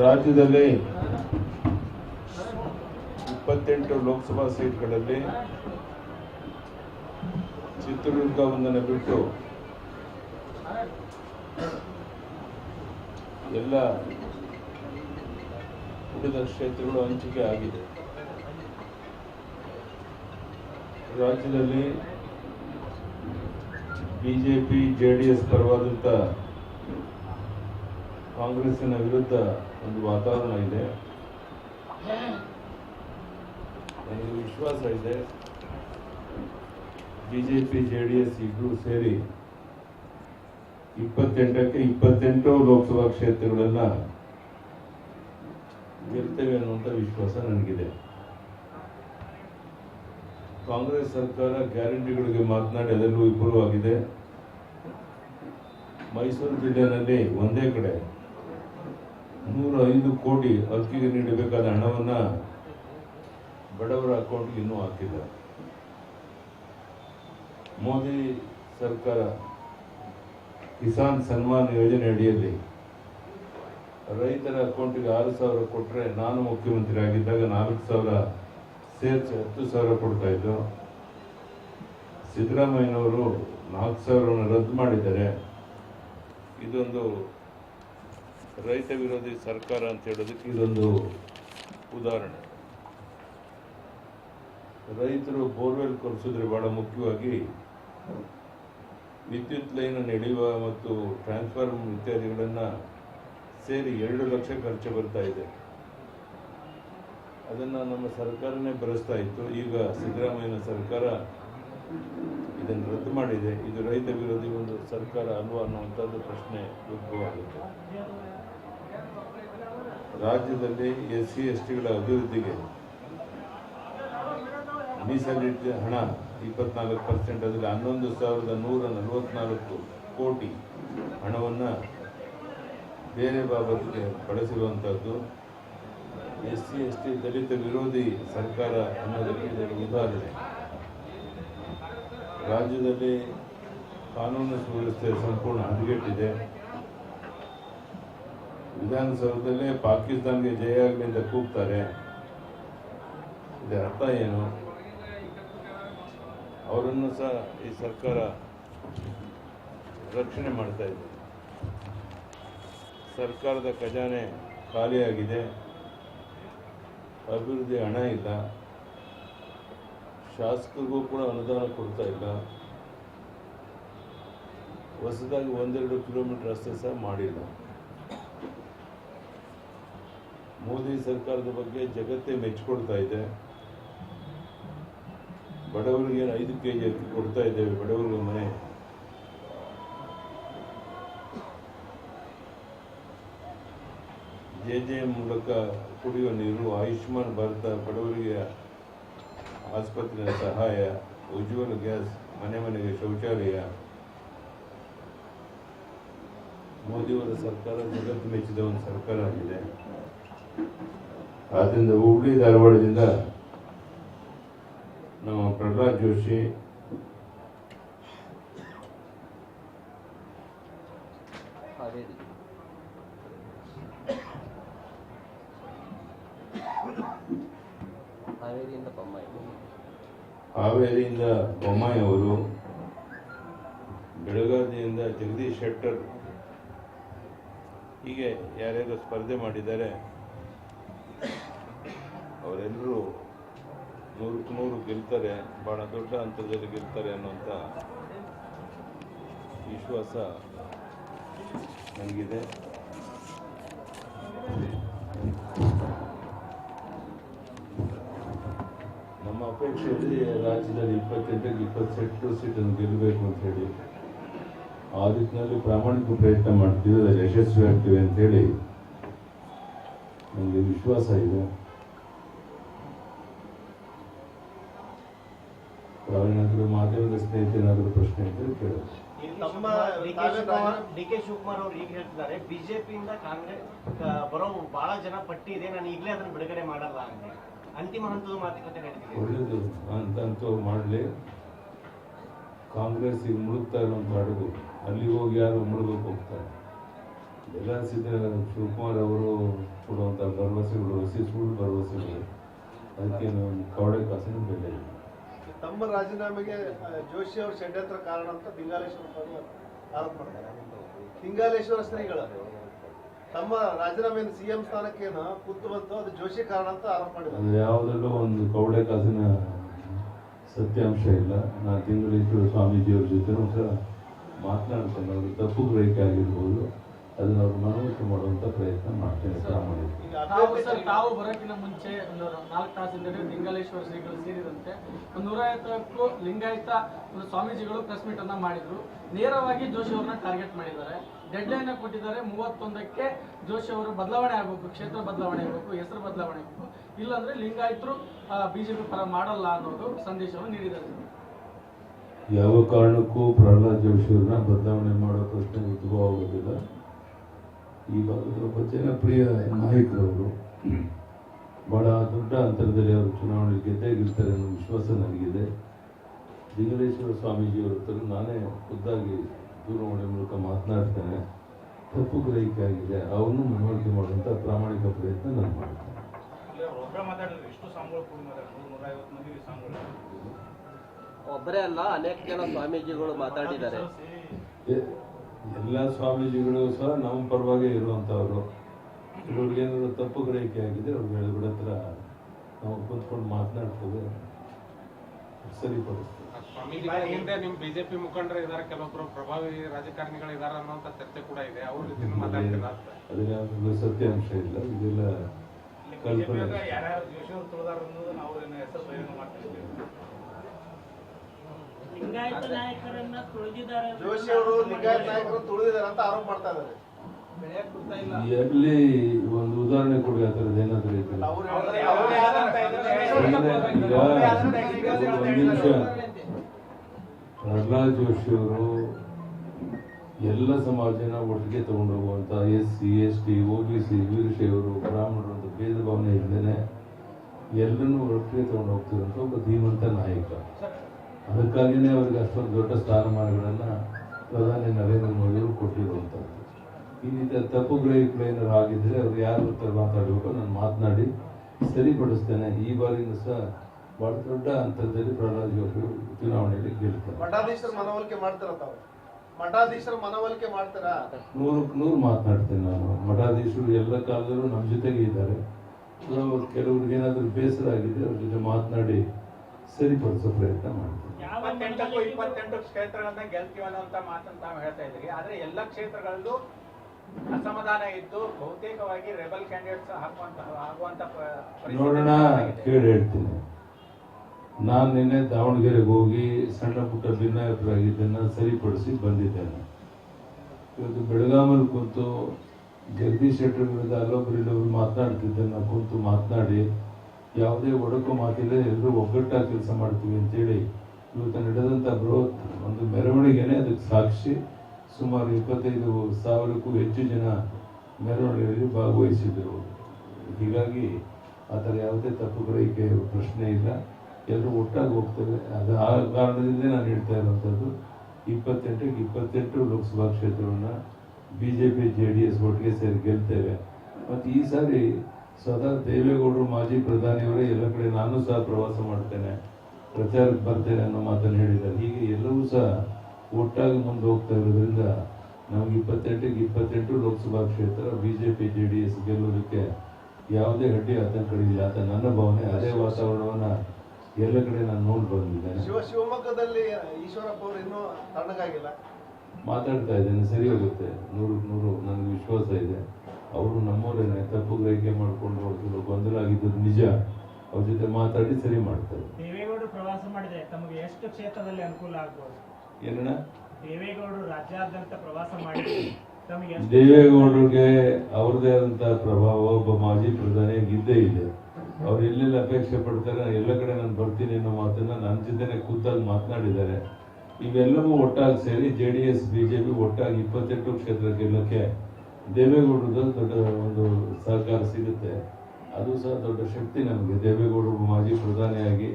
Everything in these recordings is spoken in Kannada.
ರಾಜ್ಯದಲ್ಲಿ ಇಪ್ಪತ್ತೆಂಟು ಲೋಕಸಭಾ ಸೀಟ್ಗಳಲ್ಲಿ ಚಿತ್ರದುರ್ಗ ಒಂದನ್ನು ಬಿಟ್ಟು ಎಲ್ಲ ಉಳಿದ ಕ್ಷೇತ್ರಗಳು ಹಂಚಿಕೆ ಆಗಿದೆ. ರಾಜ್ಯದಲ್ಲಿ ಬಿಜೆಪಿ, ಜೆ ಡಿ ಎಸ್ ಪರವಾದಂಥ ಕಾಂಗ್ರೆಸ್ಸಿನ ವಿರುದ್ಧ ಒಂದು ವಾತಾವರಣ ಇದೆ. ನನಗೆ ವಿಶ್ವಾಸ ಇದೆ. ಬಿಜೆಪಿ ಜೆ ಡಿ ಎಸ್ ಇಬ್ಬರು ಸೇರಿ ಇಪ್ಪತ್ತೆಂಟಕ್ಕೆ ಇಪ್ಪತ್ತೆಂಟು ಲೋಕಸಭಾ ಕ್ಷೇತ್ರಗಳೆಲ್ಲ ಗೆಲ್ತೇವೆ ಅನ್ನುವಂಥ ವಿಶ್ವಾಸ ನನಗಿದೆ. ಕಾಂಗ್ರೆಸ್ ಸರ್ಕಾರ ಗ್ಯಾರಂಟಿಗಳಿಗೆ ಮಾತನಾಡಿ ಅದೆಲ್ಲೂ ವಿಫಲವಾಗಿದೆ. ಮೈಸೂರು ಜಿಲ್ಲೆಯಲ್ಲಿ ಒಂದೇ ಕಡೆ ನೂರ ಐದು ಕೋಟಿ ಅಕ್ಕಿಗೆ ನೀಡಬೇಕಾದ ಹಣವನ್ನ ಬಡವರ ಅಕೌಂಟ್ಗೆ ಇನ್ನೂ ಹಾಕಿಲ್ಲ ಮೋದಿ ಸರ್ಕಾರ ಕಿಸಾನ್ ಸನ್ಮಾನ್ ಯೋಜನೆ ಅಡಿಯಲ್ಲಿ ರೈತರ ಅಕೌಂಟಿಗೆ ಆರು ಸಾವಿರ ಕೊಟ್ಟರೆ ನಾನು ಮುಖ್ಯಮಂತ್ರಿ ಆಗಿದ್ದಾಗ ನಾಲ್ಕು ಸಾವಿರ ಸೇರಿಸಿ ಹತ್ತು ಸಾವಿರ ಕೊಡ್ತಾ ಇದ್ದು ಸಿದ್ದರಾಮಯ್ಯನವರು ನಾಲ್ಕು ಸಾವಿರವನ್ನು ರದ್ದು ಮಾಡಿದ್ದಾರೆ. ಇದೊಂದು ರೈತ ವಿರೋಧಿ ಸರ್ಕಾರ ಅಂತ ಹೇಳೋದಕ್ಕೆ ಇದೊಂದು ಉದಾಹರಣೆ. ರೈತರು ಬೋರ್ವೆಲ್ ಕೊರೆಸಿದ್ರೆ ಬಹಳ ಮುಖ್ಯವಾಗಿ ವಿದ್ಯುತ್ ಲೈನ್ ನಡೆಯುವ ಮತ್ತು ಟ್ರಾನ್ಸ್ಫಾರ್ಮ್ ಇತ್ಯಾದಿಗಳನ್ನು ಸೇರಿ ಎರಡು ಲಕ್ಷ ಖರ್ಚು ಬರ್ತಾ ಇದೆ. ಅದನ್ನು ನಮ್ಮ ಸರ್ಕಾರನೇ ಭರಿಸ್ತಾ ಇತ್ತು. ಈಗ ಸಿದ್ದರಾಮಯ್ಯನ ಸರ್ಕಾರ ಇದನ್ನು ರದ್ದು ಮಾಡಿದೆ. ಇದು ರೈತ ವಿರೋಧಿ ಒಂದು ಸರ್ಕಾರ ಅಲ್ವಾ ಅನ್ನುವಂಥದ್ದು ಪ್ರಶ್ನೆ ಉದ್ಭವ ಆಗುತ್ತೆ. ರಾಜ್ಯದಲ್ಲಿ ಎಸ್ ಸಿ ಎಸ್ ಟಿಗಳ ಅಭಿವೃದ್ಧಿಗೆ ಮೀಸಲಿಟ್ಟ ಹಣ ಇಪ್ಪತ್ನಾಲ್ಕು ಪರ್ಸೆಂಟ್ ಅದರಲ್ಲಿ ಹನ್ನೊಂದು ಸಾವಿರದ ನೂರ ನಲವತ್ನಾಲ್ಕು ಕೋಟಿ ಹಣವನ್ನು ಬೇರೆ ಬಾಬತ್ಗೆ ಬಳಸಿರುವಂಥದ್ದು ಎಸ್ ಸಿ ಎಸ್ ಟಿ ದಲಿತ ವಿರೋಧಿ ಸರ್ಕಾರ ಅನ್ನೋದಕ್ಕೆ ಇದರ ಉದಾಹರಣೆ. ರಾಜ್ಯದಲ್ಲಿ ಕಾನೂನು ಸುವ್ಯವಸ್ಥೆ ಸಂಪೂರ್ಣ ಹದಗೆಟ್ಟಿದೆ. ವಿಧಾನಸೌಧದಲ್ಲೇ ಪಾಕಿಸ್ತಾನ್ಗೆ ಜಯ ಆಗಲಿ ಅಂತ ಕೂಗ್ತಾರೆ. ಇದರ ಅರ್ಥ ಏನು? ಅವರನ್ನು ಸಹ ಈ ಸರ್ಕಾರ ರಕ್ಷಣೆ ಮಾಡ್ತಾ ಇದೆ. ಸರ್ಕಾರದ ಖಜಾನೆ ಖಾಲಿಯಾಗಿದೆ. ಅಭಿವೃದ್ಧಿ ಹಣ ಇಲ್ಲ. ಶಾಸಕರಿಗೂ ಕೂಡ ಅನುದಾನ ಕೊಡ್ತಾ ಇಲ್ಲ. ಹೊಸದಾಗಿ ಒಂದೆರಡು ಕಿಲೋಮೀಟರ್ ರಸ್ತೆ ಸಹ ಮಾಡಿಲ್ಲ. ಮೋದಿ ಸರ್ಕಾರದ ಬಗ್ಗೆ ಜಗತ್ತೇ ಮೆಚ್ಚಿಕೊಡ್ತಾ ಇದೆ. ಬಡವರಿಗೆ ಐದು ಕೆ ಜಿ ಅಕ್ಕಿ ಕೊಡ್ತಾ ಇದ್ದೇವೆ ಬಡವರಿಗೆ ಮನೆ. ಜೆ ಜೆ ಮೂಲಕ ಕುಡಿಯುವ ನೀರು, ಆಯುಷ್ಮಾನ್ ಭಾರತ ಬಡವರಿಗೆ ಆಸ್ಪತ್ರೆಯ ಸಹಾಯ, ಉಜ್ವಲ ಗ್ಯಾಸ್, ಮನೆ ಮನೆಗೆ ಶೌಚಾಲಯ. ಮೋದಿಯವರ ಸರ್ಕಾರ ಜಗತ್ತು ಮೆಚ್ಚಿದ ಒಂದು ಸರ್ಕಾರ ಆಗಿದೆ. ಆದ್ದರಿಂದ ಹುಬ್ಳಿ ಧಾರವಾಡದಿಂದ ನಮ್ಮ ಪ್ರಹ್ಲಾದ್ ಜೋಶಿ ಹಾವೇರಿಯಿಂದ ಬೊಮ್ಮಾಯಿ. ಅವರು ಬೆಳಗಾವಿಯಿಂದ ಜಗದೀಶ್ ಶೆಟ್ಟರ್ ಹೀಗೆ ಯಾರ್ಯಾರು ಸ್ಪರ್ಧೆ ಮಾಡಿದ್ದಾರೆ ಅವರೆಲ್ಲರೂ ನೂರಕ್ಕೆ ನೂರು ಗೆಲ್ತಾರೆ, ಬಹಳ ದೊಡ್ಡ ಹಂತದಲ್ಲಿ ಗೆಲ್ತಾರೆ ಅನ್ನುವಂಥ ವಿಶ್ವಾಸ ನನಗಿದೆ. ನಮ್ಮ ಅಪೇಕ್ಷೆಯಲ್ಲಿ ರಾಜ್ಯದಲ್ಲಿ ಇಪ್ಪತ್ತೆಂಟಕ್ಕೆ ಇಪ್ಪತ್ತೆಂಟು ಸೀಟನ್ನು ಗೆಲ್ಲಬೇಕು ಅಂತ ಹೇಳಿ, ಆ ರೀತಿಯಲ್ಲಿ ಪ್ರಾಮಾಣಿಕ ಪ್ರಯತ್ನ ಮಾಡ್ತೀವಿ ಅದರಲ್ಲಿ ಯಶಸ್ವಿ ಆಗ್ತೀವಿ ಅಂತೇಳಿ ನನಗೆ ವಿಶ್ವಾಸ ಇದೆ. ತಾವೇನಾದರೂ ಮಾಧ್ಯಮದ ಸ್ನೇಹಿತೇನಾದರೂ ಪ್ರಶ್ನೆ ಇದ್ದರೆ ಕೇಳೋದು. ತಮ್ಮ D K Shivakumar D K Shivakumar ಅವರು ಈಗ ಹೇಳ್ತಿದ್ದಾರೆ ಬಿಜೆಪಿಯಿಂದ ಕಾಂಗ್ರೆಸ್ ಬರೋ ಬಹಳ ಜನ ಪಟ್ಟಿ ಇದೆ ನಾನು ಈಗಲೇ ಅದನ್ನ ಬಿಡುಗಡೆ ಮಾಡಲ್ಲ ಅಂತ ಅಂತಿಮ ಹಂತದ ಮಾತುಕತೆ ನಡೆದಿದೆ ಒಳ್ಳೇದು ಅಂತಂತೂ ಮಾಡಲಿ. ಕಾಂಗ್ರೆಸ್ ಈಗ ಮುಳುಗ್ತಾ ಇರೋ ಹಡಗು ಅಲ್ಲಿ ಹೋಗಿ ಯಾರು ಮುಳುಗಕ್ಕೆ ಹೋಗ್ತಾರೆ ಎಲ್ಲ ಸಿದ್ಧ ಶಿವಕುಮಾರ್ ಅವರು ಭರವಸೆಗಳು ಅದಕ್ಕೆ ನಾವು ಕವಡೆ ಕಾಸಿನ ಬೆಲೆ ಇಲ್ಲ. ತಮ್ಮ ರಾಜೀನಾಮೆಗೆ ಜೋಶಿ ಅವರು ಷಡ್ಯಂತ್ರ ಕಾರಣ ಅಂತ ಲಿಂಗಾಲೇಶ್ವರ ಆರೋಪ ಮಾಡ್ತಾರೆ ಲಿಂಗಾಲೇಶ್ವರ ಶ್ರೀಗಳು ತಮ್ಮ ರಾಜೀನಾಮೆಯಿಂದ ಸಿಎಂ ಸ್ಥಾನಕ್ಕೇನು ಕುತ್ತು ಬಂತು ಅದು ಜೋಶಿ ಕಾರಣ ಅಂತ ಆರೋಪ ಮಾಡಿದ್ದಾರೆ. ಯಾವುದಲ್ಲೂ ಒಂದು ಕವಡೆ ಕಾಸಿನ ಸತ್ಯಾಂಶ ಇಲ್ಲ. ನಾನು ತಿಂಗಳೇಶ್ವರ ಸ್ವಾಮೀಜಿಯವ್ರ ಜೊತೆ ಮಾತನಾಡ್ತೇನೆ. ಅವರು ತಪ್ಪು ಗ್ರಹಿಕೆ ಆಗಿರ್ಬೋದು. ಅದನ್ನ ಅವ್ರು ಮನವರಿಕೆ ಮಾಡುವಂತ ಪ್ರಯತ್ನ ಮಾಡ್ತೇನೆ ಪ್ರಾಮಾಣಿಕ ತಾವು ಬರೋಕಿನ ಬರೋಕ್ಕಿಂತ ಮುಂಚೆ ಒಂದು ನಾಲ್ಕು ತಾಸಿಂದ ಲಿಂಗಾಲೇಶ್ವರ ಶ್ರೀಗಳು ಸೇರಿದಂತೆ ಒಂದು ನೂರೈವತ್ತಕ್ಕೂ ಲಿಂಗಾಯತ ಒಂದು ಸ್ವಾಮೀಜಿಗಳು ಪ್ರೆಸ್ ಮೀಟ್ ಅನ್ನ ಮಾಡಿದ್ರು. ನೇರವಾಗಿ ಜೋಶಿ ಅವರನ್ನ ಟಾರ್ಗೆಟ್ ಮಾಡಿದ್ದಾರೆ. ಡೆಡ್ ಲೈನ್ ಕೊಟ್ಟಿದ್ದಾರೆ. ಮೂವತ್ತೊಂದಕ್ಕೆ ಜೋಶಿ ಅವರು ಬದಲಾವಣೆ ಆಗಬೇಕು ಕ್ಷೇತ್ರ ಬದಲಾವಣೆ ಆಗಬೇಕು ಹೆಸರು ಬದಲಾವಣೆ ಆಗಬೇಕು. ಇಲ್ಲಾಂದ್ರೆ ಲಿಂಗಾಯತರು ಬಿಜೆಪಿ ಪರ ಮಾಡಲ್ಲ ಅನ್ನೋದು ಸಂದೇಶವನ್ನು ನೀಡಿದ್ದಾರೆ ಯಾವ ಕಾರಣಕ್ಕೂ ಪ್ರಹ್ಲಾದ್ ಜೋಶಿಯವ್ರನ್ನ ಬದಲಾವಣೆ ಮಾಡೋ ಪ್ರಶ್ನೆ ಉದ್ಭವ ಆಗೋದಿಲ್ಲ. ಈ ಭಾಗದ ಒಬ್ಬ ಜನಪ್ರಿಯ ನಾಯಕರವರು ಬಹಳ ದೊಡ್ಡ ಅಂತರದಲ್ಲಿ ಅವರು ಚುನಾವಣೆ ಗೆದ್ದೇ ಗೆಲ್ತಾರೆ ಅನ್ನೋ ವಿಶ್ವಾಸ ನನಗಿದೆ. ಲಿಂಗಲೇಶ್ವರ ಸ್ವಾಮೀಜಿಯವರ ಹತ್ರ ನಾನೇ ಖುದ್ದಾಗಿ ದೂರವಾಣಿ ಮೂಲಕ ಮಾತನಾಡ್ತೇನೆ. ತಪ್ಪು ಗ್ರಹಿಕೆ ಆಗಿದೆ. ಅವನು ಮನವರಿಕೆ ಮಾಡುವಂಥ ಪ್ರಾಮಾಣಿಕ ಪ್ರಯತ್ನ ನಾನು ಮಾಡ್ತೇನೆ ಒಬ್ಬರೇ ಅಲ್ಲ ಅನೇಕ ಜನ ಸ್ವಾಮೀಜಿಗಳು ಮಾತಾಡಿದ್ದಾರೆ. ಎಲ್ಲ ಸ್ವಾಮೀಜಿಗಳು ಸಹ ನಮ್ಮ ಪರವಾಗಿ ಇರುವಂಥವ್ರು ಇವ್ರಿಗೆ ಏನಾದ್ರು ತಪ್ಪು ಗ್ರಹಿಕೆ ಆಗಿದೆ ಅವ್ರಿಗೆ ಹೇಳಿಬಿಡ ಹತ್ರ ನಾವು ಕೂತ್ಕೊಂಡು ಮಾತನಾಡ್ತೇವೆ. ಸರಿಪಡಿಸ್ತೇವೆ. ಸ್ವಾಮೀಜಿಗಳ ಹಿಂದೆ ನಿಮ್ ಬಿಜೆಪಿ ಮುಖಂಡರು ಇದಾರೆ ಕೆಲವೊಬ್ರು ಪ್ರಭಾವಿ ರಾಜಕಾರಣಿಗಳು ಇದಾರೆ ಅನ್ನೋಂಥ ಚರ್ಚೆ ಕೂಡ ಇದೆ. ಅವ್ರ ಜೊತೆ ಅದನ್ನ ಸತ್ಯಾಂಶ ಇಲ್ಲ. ಇದೆಲ್ಲ ಕಲ್ಪನೆ. ಯಾರ್ಯಾರು ಜೋಶಿ ಅವರು ತುಳಿದಾರ ಅನ್ನೋದನ್ನ ಅವ್ರನ್ನ ಹೆಸರು ಲಿಂಗಾಯತ ನಾಯಕರನ್ನ ತುಳಿದಿದ್ದಾರೆ ಜೋಶಿ ಅವರು ಲಿಂಗಾಯತ ನಾಯಕರು ತುಳಿದಿದ್ದಾರೆ ಅಂತ ಆರೋಪ ಮಾಡ್ತಾ ಇದ್ದಾರೆ. ಎಲ್ಲಿ ಒಂದು ಉದಾಹರಣೆ ಕೊಡಿ ಆ ಥರದ್ದು ಏನಾದರೂ ಇದ್ರೆ. ಒಂದು ನಿಮಿಷ ಪ್ರಹ್ಲಾದ್ ಜೋಶಿ ಅವರು ಎಲ್ಲ ಸಮಾಜನ ಒಟ್ಟಿಗೆ ತಗೊಂಡು ಹೋಗುವಂತ S C S T O B C ವೀರಶೈವರು ಬ್ರಾಹ್ಮಣರು ಅಂತ ಭೇದ ಭಾವನೆ ಇಲ್ಲದೇನೆ ಎಲ್ಲರನ್ನೂ ಒಟ್ಟಿಗೆ ತಗೊಂಡು ಹೋಗ್ತಿರೋ ಒಬ್ಬ ಧೀಮಂತ ನಾಯಕ. ಅದಕ್ಕಾಗಿಯೇ ಅವರಿಗೆ ಅಷ್ಟೊಂದು ದೊಡ್ಡ ಸ್ಥಾನಮಾನಗಳನ್ನು ಪ್ರಧಾನಿ ನರೇಂದ್ರ ಮೋದಿಯವರು ಕೊಟ್ಟಿರುವಂಥದ್ದು ಈ ರೀತಿಯ ತಪ್ಪು ಗ್ರಹಿಕೆಗಳು ಏನಾದ್ರು ಆಗಿದ್ದರೆ ಅವರು ಯಾರು ಹತ್ರ ಮಾತಾಡಬೇಕು ನಾನು ಮಾತನಾಡಿ ಸರಿಪಡಿಸ್ತೇನೆ. ಈ ಬಾರಿನೂ ಸಹ ಬಹಳ ದೊಡ್ಡ ಹಂತದಲ್ಲಿ ಪ್ರಹ್ಲಾದ್ ಜೋಶಿ ಚುನಾವಣೆಯಲ್ಲಿ ಗೆಲ್ತಾರೆ. ಮಠಾಧೀಶರ ಮನವೊಲಿಕೆ ಮಾಡ್ತಾರ ತಾವು? ಮಠಾಧೀಶರ ಮನವೊಲಿಕೆ ಮಾಡ್ತಾರಾ? ನೂರಕ್ಕೆ ನೂರು ಮಾತನಾಡ್ತೇನೆ ನಾನು. ಮಠಾಧೀಶರು ಎಲ್ಲ ಕಾಲದಲ್ಲೂ ನಮ್ಮ ಜೊತೆಗೆ ಇದ್ದಾರೆ. ಕೆಲವರು ಕೆಲವ್ರಿಗೆ ಏನಾದರೂ ಬೇಸರ ಆಗಿದೆ ಅವ್ರ ಜೊತೆ ಮಾತನಾಡಿ ಸರಿಪಡಿಸೋ ಪ್ರಯತ್ನ ಮಾಡ್ತೀನಿ. ಇಪ್ಪತ್ತೆಂಟಕ್ಕೂ ಇಪ್ಪತ್ತೆಂಟು ಕ್ಷೇತ್ರಗಳನ್ನ ಗೆಲ್ತೀವಿ ಅಂತ ಮಾತನ್ನ ತಾವು ಹೇಳ್ತಾ ಇದ್ರಿ ಆದ್ರೆ ಎಲ್ಲ ಕ್ಷೇತ್ರಗಳಲ್ಲೂ ಅಸಮಾಧಾನ ಇದ್ದು ಬಹುತೇಕವಾಗಿ ರೆಬಲ್ ಕ್ಯಾಂಡಿಡೇಟ್ಸ್ ಹಾಕುವಂತ ಆಗುವಂತ ನೋಡೋಣ. ಕೇಳಿ ಹೇಳ್ತೀನಿ. ನಾನು ನಿನ್ನೆ ದಾವಣಗೆರೆಗೆ ಹೋಗಿ ಸಣ್ಣ ಪುಟ್ಟ ಭಿನ್ನಾಭಿಪ್ರಾಯದನ್ನ ಸರಿಪಡಿಸಿ ಬಂದಿದ್ದೇನೆ. ಇವತ್ತು ಬೆಳಗಾಮಲ್ಲಿ ಕುಂತು ಜಗದೀಶ್ ಶೆಟ್ಟರ್ ವಿರುದ್ಧ ಅಲ್ಲೊಬ್ರು ಮಾತನಾಡ್ತಿದ್ದನ್ನು ಕೂತು ಕುಂತು ಮಾತನಾಡಿ ಯಾವುದೇ ಒಡಕು ಮಾತಿಲ್ಲ ಎಲ್ಲರೂ ಒಗ್ಗಟ್ಟಾಗಿ ಕೆಲಸ ಮಾಡ್ತೀವಿ ಅಂತೇಳಿ ಇವತ್ತು ನಡೆದಂಥ ಬೃಹತ್ ಒಂದು ಮೆರವಣಿಗೆನೇ ಅದಕ್ಕೆ ಸಾಕ್ಷಿ. ಸುಮಾರು ಇಪ್ಪತ್ತೈದು ಸಾವಿರಕ್ಕೂ ಹೆಚ್ಚು ಜನ ಮೆರವಣಿಗೆಯಲ್ಲಿ ಭಾಗವಹಿಸಿದ್ದರು. ಹೀಗಾಗಿ ಆ ಥರ ಯಾವುದೇ ತಪ್ಪು ಗ್ರಹಿಕೆ ಪ್ರಶ್ನೆ ಇಲ್ಲ. ಎಲ್ಲರೂ ಒಟ್ಟಾಗಿ ಹೋಗ್ತಾರೆ ಅದು ಆ ಕಾರಣದಿಂದ ನಾನು ಹೇಳ್ತಾ ಇರುವಂಥದ್ದು, ಇಪ್ಪತ್ತೆಂಟಕ್ಕೆ ಇಪ್ಪತ್ತೆಂಟು ಲೋಕಸಭಾ ಕ್ಷೇತ್ರವನ್ನು B J P J D S ಒಟ್ಟಿಗೆ ಸೇರಿ ಗೆಲ್ತೇವೆ. ಮತ್ತು ಈ ಸಾರಿ ಸದಾ ದೇವೇಗೌಡರು ಮಾಜಿ ಪ್ರಧಾನಿಯವರೇ ಎಲ್ಲ ಕಡೆ ನಾನು ಸಹ ಪ್ರವಾಸ ಮಾಡ್ತೇನೆ. ಪ್ರಚಾರಕ್ಕೆ ಬರ್ತೇನೆ ಅನ್ನೋ ಮಾತನ್ನು ಹೇಳಿದ್ದಾರೆ. ಹೀಗೆ ಎಲ್ಲವೂ ಸಹ ಒಟ್ಟಾಗಿ ಮುಂದೆ ಹೋಗ್ತಾ ಇರೋದ್ರಿಂದ ನಮಗೆ ಇಪ್ಪತ್ತೆಂಟಿಗೆ ಇಪ್ಪತ್ತೆಂಟು ಲೋಕಸಭಾ ಕ್ಷೇತ್ರ B J P J D S ಗೆಲ್ಲೋದಕ್ಕೆ ಯಾವುದೇ ಅಡ್ಡಿ ಆತಂಕಗಳಿಲ್ಲ ಅಂತ ನನ್ನ ಭಾವನೆ ಅದೇ ವಾತಾವರಣವನ್ನ ಎಲ್ಲ ಕಡೆ ನಾನು ನೋಡಿ ಬಂದಿದ್ದೇನೆ. ಶಿವ ಶಿವಮೊಗ್ಗದಲ್ಲಿ ಈಶ್ವರಪ್ಪ ಅವರು ಇನ್ನೂ ತಣ್ಣಗಾಗಿಲ್ಲ? ಮಾತಾಡ್ತಾ ಇದ್ದೇನೆ. ಸರಿ ಹೋಗುತ್ತೆ. ನೂರು ನೂರು ನನಗೆ ವಿಶ್ವಾಸ ಇದೆ. ಅವರು ನಮ್ಮವರೇನೆ ತಪ್ಪು ಗ್ರಹಿಕೆ ಮಾಡಿಕೊಂಡು ಅವ್ರು ಗೊಂದಲ ಆಗಿದ್ದು ನಿಜ. ಅವ್ರ ಜೊತೆ ಮಾತಾಡಿ ಸರಿ ಮಾಡ್ತಾರೆ. ದೇವೇಗೌಡರು ಪ್ರವಾಸ ಮಾಡಿದ್ರೆ ತಮಗೆ ಎಷ್ಟು ಕ್ಷೇತ್ರದಲ್ಲಿ ಅನುಕೂಲ ಆಗ್ಬೋದು? ಏನಣ್ಣ? ದೇವೇಗೌಡರು ರಾಜ್ಯಾದ್ಯಂತ ಪ್ರವಾಸ ಮಾಡಿದ್ರೆ ತಮಗೆ ಎಷ್ಟು ದೇವೇಗೌಡರಿಗೆ ಅವ್ರದೇ ಆದಂತಹ ಪ್ರಭಾವ ಒಬ್ಬ ಮಾಜಿ ಪ್ರಧಾನಿ ಇದ್ದೇ ಇದೆ. ಅವ್ರು ಎಲ್ಲೆಲ್ಲಿ ಅಪೇಕ್ಷೆ ಪಡ್ತಾರೆ ನಾನು ಎಲ್ಲ ಕಡೆ ನಾನು ಬರ್ತೀನಿ ಅನ್ನೋ ಮಾತನ್ನ ನನ್ನ ಜೊತೆನೆ ಕೂತಾಗಿ ಮಾತನಾಡಿದ್ದಾರೆ. ಇವೆಲ್ಲವೂ ಒಟ್ಟಾಗಿ ಸೇರಿ ಜೆ ಡಿ ಎಸ್ ಬಿಜೆಪಿ ಒಟ್ಟಾಗಿ ಇಪ್ಪತ್ತೆಂಟು ಕ್ಷೇತ್ರ ಗೆಲ್ಲಕ್ಕೆ ದೇವೇಗೌಡರದ ದೊಡ್ಡ ಒಂದು ಸಹಕಾರ ಸಿಗುತ್ತೆ. ಅದು ಸಹ ದೊಡ್ಡ ಶಕ್ತಿ ನಮಗೆ. ದೇವೇಗೌಡರು ಮಾಜಿ ಪ್ರಧಾನಿಯಾಗಿ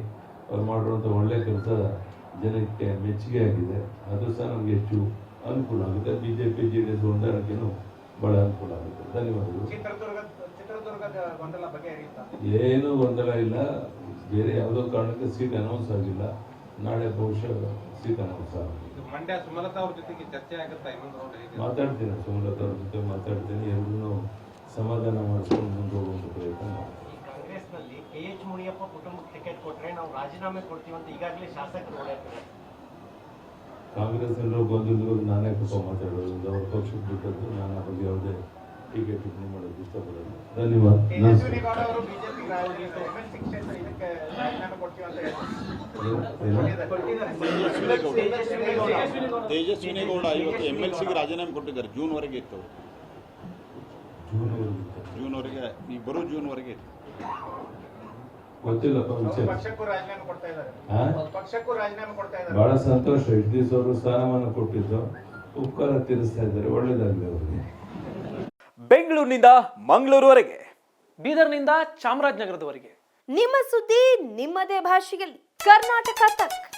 ಅವ್ರು ಮಾಡಿರುವಂಥ ಒಳ್ಳೆ ಕೆಲಸ ಜನಕ್ಕೆ ಮೆಚ್ಚುಗೆ ಆಗಿದೆ. ಅದು ಸಹ ನಮಗೆ ಹೆಚ್ಚು ಅನುಕೂಲ ಆಗುತ್ತೆ. B J P D S ಹೊಂದಾಣಿಕೆನೂ ಬಹಳ ಅನುಕೂಲ ಆಗುತ್ತೆ. ಧನ್ಯವಾದಗಳು. ಏನೂ ಗೊಂದಲ ಇಲ್ಲ. ಬೇರೆ ಯಾವುದೋ ಕಾರಣಕ್ಕೆ ಸೀಟ್ ಅನೌನ್ಸ್ ಆಗಿಲ್ಲ. ನಾಳೆ ಬಹುಶಃ ಸೀಟ್ ಅನೌನ್ಸ್ ಆಗುತ್ತೆ. ಮಂಡ್ಯ ಸುಮಲತಾ ಅವ್ರ ಜೊತೆಗೆ ಚರ್ಚೆ ಆಗುತ್ತಾ? ಇನ್ನೊಂದು ರೌಂಡ್ ಹೇಗೆ? ಮಾತಾಡ್ತೀನಿ ಸುಮಲತಾ ಅವ್ರ ಜೊತೆ ಮಾತಾಡ್ತೀನಿ. ಎಲ್ಲರೂ ಸಮಾಧಾನ ಮಾಡಿಸ್ಕೊಂಡು ಮುಂದೆ ಹೋಗುವಂಥ ಪ್ರಯತ್ನ ಮಾಡ್ತೀನಿ. ಕೆ ಎಚ್ ಮುನಿಯಪ್ಪ ಕುಟುಂಬಕ್ಕೆ ಟಿಕೆಟ್ ಕೊಟ್ರೆ ನಾವು ರಾಜೀನಾಮೆ ಕೊಡ್ತೀವಿ ಅಂತ ಈಗಾಗಲೇ ಶಾಸಕರು ಓಡಾಡ್ತಾರೆ. ಕಾಂಗ್ರೆಸ್ ಎಲ್ಲರೂ ಬಂದಿದ್ರು ನಾನೇ ಪಾಪ ಮಾತಾಡೋದು ಅವ್ರ ಪಕ್ಷಕ್ಕೆ ಬಿಟ್ಟದ್ದು ನಾನು ಆ ಬಗ್ಗೆ ಯಾವುದೇ ಟೀಕೆ ಟಿಪ್ಪಣಿ ಮಾಡೋದು ಇಷ್ಟಪಡೋದು ಧನ್ಯವಾದ. ತೇಜಸ್ವಿನಿಗೌಡ ಅವರು ಬಿಜೆಪಿ ಎಂಎಲ್ಸಿ ಕ್ಷೇತ್ರ ಇದಕ್ಕೆ ರಾಜೀನಾಮೆ ಕೊಡ್ತೀವಿ ಅಂತ ಹೇಳ್ತಾರೆ. ತೇಜಸ್ವಿನಿ ಗೌಡ ಇವತ್ತು ಎಂ ಎಲ್ ಸಿಗೆ ರಾಜೀನಾಮೆ ಕೊಟ್ಟಿದ್ದಾರೆ ಜೂನ್ವರೆಗೆ ಇತ್ತು. ಅವರು ಜೂನ್ವರೆಗೆ ಜೂನ್ವರೆಗೆ ಈ ಬರೋ ಜೂನ್ವರೆಗೆ ಇತ್ತು. ಗೊತ್ತಿಲ್ಲಪ್ಪ ಅವ್ರು ಪಕ್ಷಕ್ಕೂ ರಾಜೀನಾಮೆ ಕೊಡ್ತಾ ಇದ್ದಾರೆ. ಹಾ? ಪಕ್ಷಕ್ಕೂ ರಾಜೀನಾಮೆ ಕೊಡ್ತಾ ಇದ್ದಾರೆ. ಬಹಳ ಸಂತೋಷ. ಇಷ್ಟು ದಿವಸ ಅವರು ಸ್ಥಾನಮಾನ ಕೊಟ್ಟಿದ್ದು. ಉಪಕಾರ ತೀರಿಸ್ತಾ ಇದ್ದಾರೆ. ಒಳ್ಳೇದಾಗಲಿ ಅವರಿಗೆ. ಬೆಂಗಳೂರಿನಿಂದ ಮಂಗಳೂರುವರೆಗೆ ಬೀದರ್ನಿಂದ ಚಾಮರಾಜನಗರದವರೆಗೆ. ನಿಮ್ಮ ಸುದ್ದಿ ನಿಮ್ಮದೇ ಭಾಷೆಯಲ್ಲಿ. ಕರ್ನಾಟಕ ತಕ್.